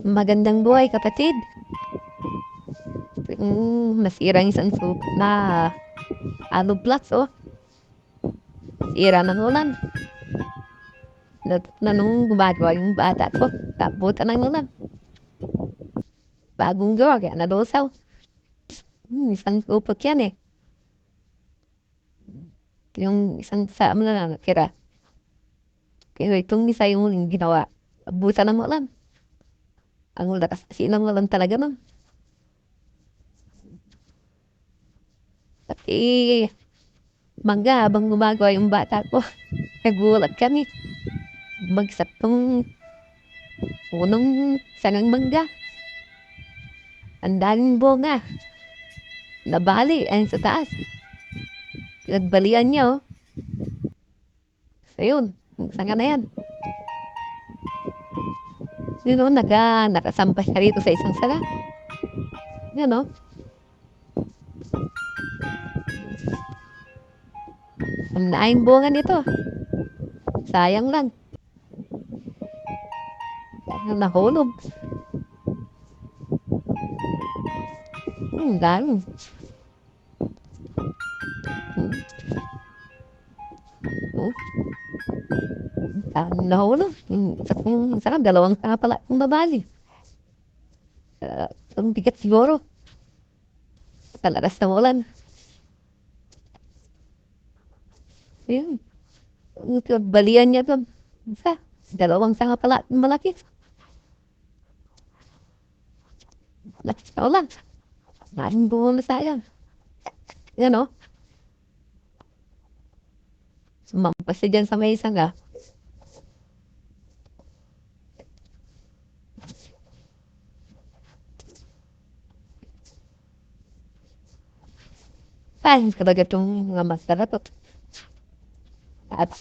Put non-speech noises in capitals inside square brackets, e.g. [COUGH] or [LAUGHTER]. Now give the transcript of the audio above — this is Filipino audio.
Magandang buhay, kapatid. Mm, nasira ang isang sup na ano plus, oh. Sira ng ulan. Na, na nung gumagawa yung bata ko, tabutan ng ulan. Bagong gawa, kaya nadosaw. Hmm, isang supot yan eh. Yung isang sa ano na nakira. Kaya itong isa yung ginawa. Abutan ng ulan. Ang lakas kasi ng ulan talaga nun. Pati mangga habang gumagawa yung bata ko. [LAUGHS] Nagulat kami. Bagsak tong unang sangang mangga. Ang daming bunga. Nabali ayun sa taas. Pinagbalian niya oh. So yun, sanga na yan. Yun oh, naka, nakasampa siya rito sa isang sanga. Yan oh. Ang naing bunga nito. Sayang lang. Nahulog. Hmm, dami. Dami nahulog. Hmm, sarap, dalawang sanga pala yung babali. Uh, ang bigat siguro. Kalakas na ulan. Ayun. Ito, Balian niya to. Isa. Dalawang sanga pala malaki. Lakas na ulan. Maraming bunga sayang. Yan o. Sumampas siya dyan sa may sanga. Fans talaga itong mga masarap. At